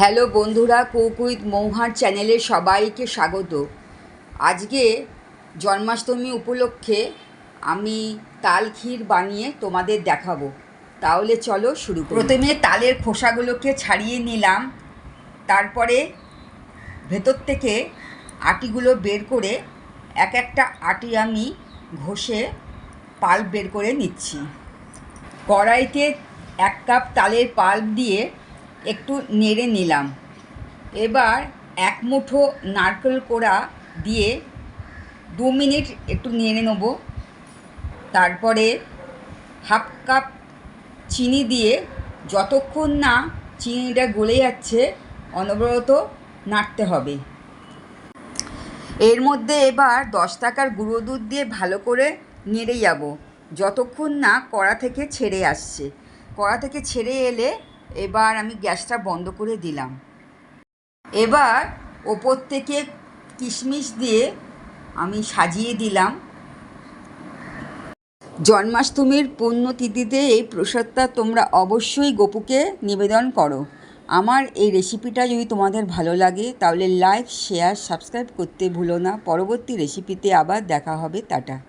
Hello বন্ধুরা কুকুইত মৌহার চ্যানেলে সবাইকে স্বাগত। আজকে জন্মাষ্টমী উপলক্ষে আমি তাল ক্ষীর বানিয়ে তোমাদের দেখাবো। তাহলে চলো শুরু প্রথমে তালের খোসাগুলোকে ছাড়িয়ে নিলাম, তারপরে ভেতর থেকে আটিগুলো বের করে এক একটা আটি আমি ঘষে পাল্প বের করে নিচ্ছি। কড়াইতে এক কাপ তালের পাল্প দিয়ে একটু নেড়ে নিলাম। এবার এক মুঠো নারকেল কোড়া দিয়ে দু মিনিট একটু নেড়ে নেব। তারপরে হাফ কাপ চিনি দিয়ে যতক্ষণ না চিনিটা গলে যাচ্ছে, অনবরত নাড়তে হবে। এর মধ্যে এবার দশ টাকার গুঁড়ো দুধ দিয়ে ভালো করে নেড়ে যাব। যতক্ষণ না কড়া থেকে ছেড়ে আসছে। কড়া থেকে ছেড়ে এলে এবার আমি গ্যাসটা বন্ধ করে দিলাম। এবার ওপর থেকে কিশমিশ দিয়ে আমি সাজিয়ে দিলাম। জন্মাষ্টমীর পুণ্যতিথিতে এই প্রসাদটা তোমরা অবশ্যই গোপুকে নিবেদন করো। আমার এই রেসিপিটা যদি তোমাদের ভালো লাগে, তাহলে লাইক, শেয়ার, সাবস্ক্রাইব করতে ভুলো না। পরবর্তী রেসিপিতে আবার দেখা হবে। টাটা।